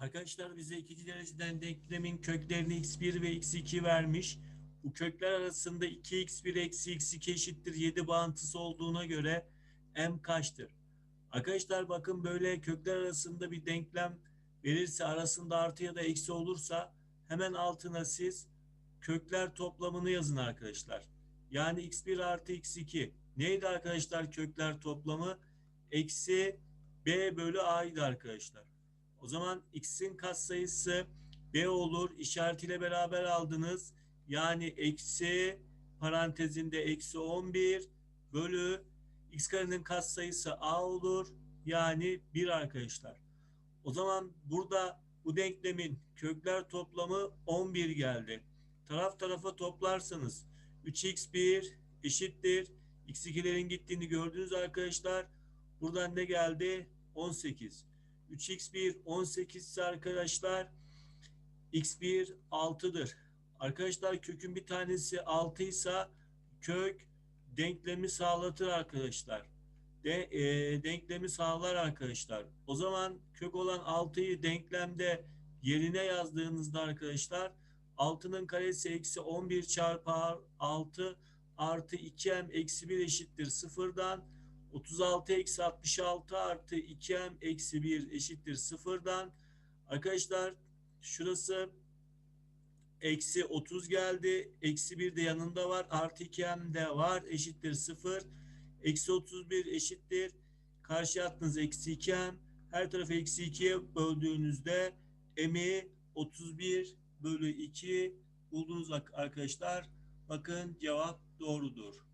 Arkadaşlar bize ikinci dereceden denklemin köklerini x1 ve x2 vermiş. Bu kökler arasında 2x1 eksi x2 eşittir 7 bağıntısı olduğuna göre m kaçtır? Arkadaşlar bakın böyle kökler arasında bir denklem verirse arasında artı ya da eksi olursa hemen altına siz kökler toplamını yazın arkadaşlar. Yani x1 artı x2 neydi arkadaşlar kökler toplamı? Eksi b bölü a'ydı arkadaşlar. O zaman x'in katsayısı b olur. İşaretiyle beraber aldınız. Yani eksi parantezinde eksi 11 bölü x karenin katsayısı a olur. Yani 1 arkadaşlar. O zaman burada bu denklemin kökler toplamı 11 geldi. Taraf tarafa toplarsanız 3x1 eşittir. x2'lerin gittiğini gördünüz arkadaşlar. Buradan ne geldi? 18. 3x1 18 ise arkadaşlar x1 6'dır. Arkadaşlar kökün bir tanesi 6 ise kök denklemi sağlatır arkadaşlar. De, e, denklemi sağlar arkadaşlar. O zaman kök olan 6'yı denklemde yerine yazdığınızda arkadaşlar 6'nın karesi eksi 11 çarpı 6 artı 2m eksi 1 eşittir sıfırdan 36 eksi 66 artı 2m eksi 1 eşittir sıfırdan. Arkadaşlar şurası eksi 30 geldi. Eksi 1 de yanında var. Artı 2m de var. Eşittir 0. Eksi 31 eşittir. Karşı attığınız eksi 2m. Her tarafı eksi 2'ye böldüğünüzde m'i 31 bölü 2 buldunuz arkadaşlar. Bakın cevap doğrudur.